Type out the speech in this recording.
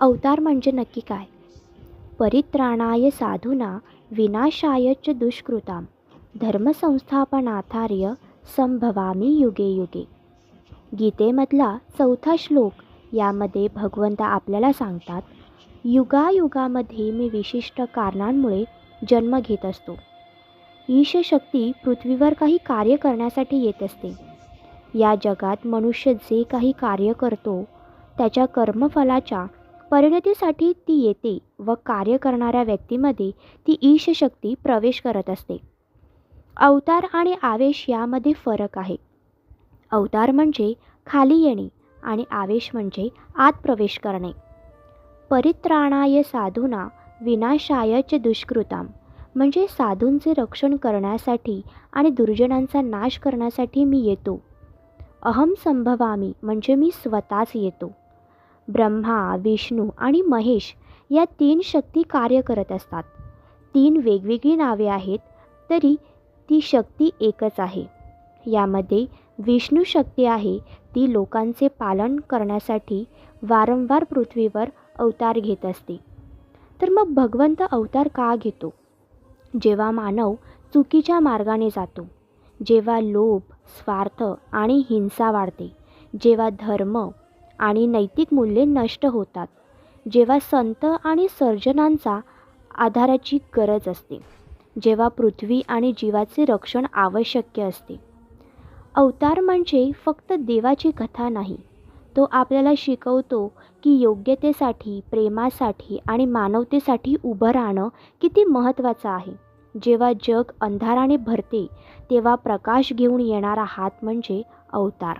अवतार म्हणजे नक्की काय? परित्राणाय साधूना विनाशाय च दुष्कृताम. धर्मसंस्थापनाथार्य संभवामी युगे युगे. गीतेमधला चौथा श्लोक यामध्ये भगवंत आपल्याला सांगतात युगायुगामध्ये मी विशिष्ट कारणांमुळे जन्म घेत असतो. ईशशक्ती पृथ्वीवर काही कार्य करण्यासाठी येत असते. या जगात मनुष्य जे काही कार्य करतो त्याच्या कर्मफलाच्या परिणतीसाठी ती येते व कार्य करणाऱ्या व्यक्तीमध्ये ती ईश शक्ती प्रवेश करत असते. अवतार आणि आवेश यामध्ये फरक आहे. अवतार म्हणजे खाली येणे आणि आवेश म्हणजे आत प्रवेश करणे. परित्राणाय साधूना विनाशायच दुष्कृताम म्हणजे साधूंचे रक्षण करण्यासाठी आणि दुर्जनांचा नाश करण्यासाठी मी येतो. अहम संभवामी म्हणजे मी स्वतःच येतो. ब्रह्मा विष्णू आणि महेश या तीन शक्ती कार्य करत असतात. तीन वेगवेगळी नावे आहेत तरी ती शक्ती एकच आहे. यामध्ये विष्णू शक्ती आहे ती लोकांचे पालन करण्यासाठी वारंवार पृथ्वीवर अवतार घेत असते. तर मग भगवंत अवतार का घेतो? जेव्हा मानव चुकीच्या मार्गाने जातो जेव्हा लोभ स्वार्थ आणि हिंसा वाढते जेव्हा धर्म आणि नैतिक मूल्ये नष्ट होतात. जेव्हा संत आणि सर्जनांचा आधाराची गरज असते जेव्हा पृथ्वी आणि जीवाचे रक्षण आवश्यक असते. अवतार म्हणजे फक्त देवाची कथा नाही तो आपल्याला शिकवतो की योग्यतेसाठी प्रेमासाठी आणि मानवतेसाठी उभं राहणं किती महत्त्वाचं आहे. जेव्हा जग अंधाराने भरते तेव्हा प्रकाश घेऊन येणारा हात म्हणजे अवतार.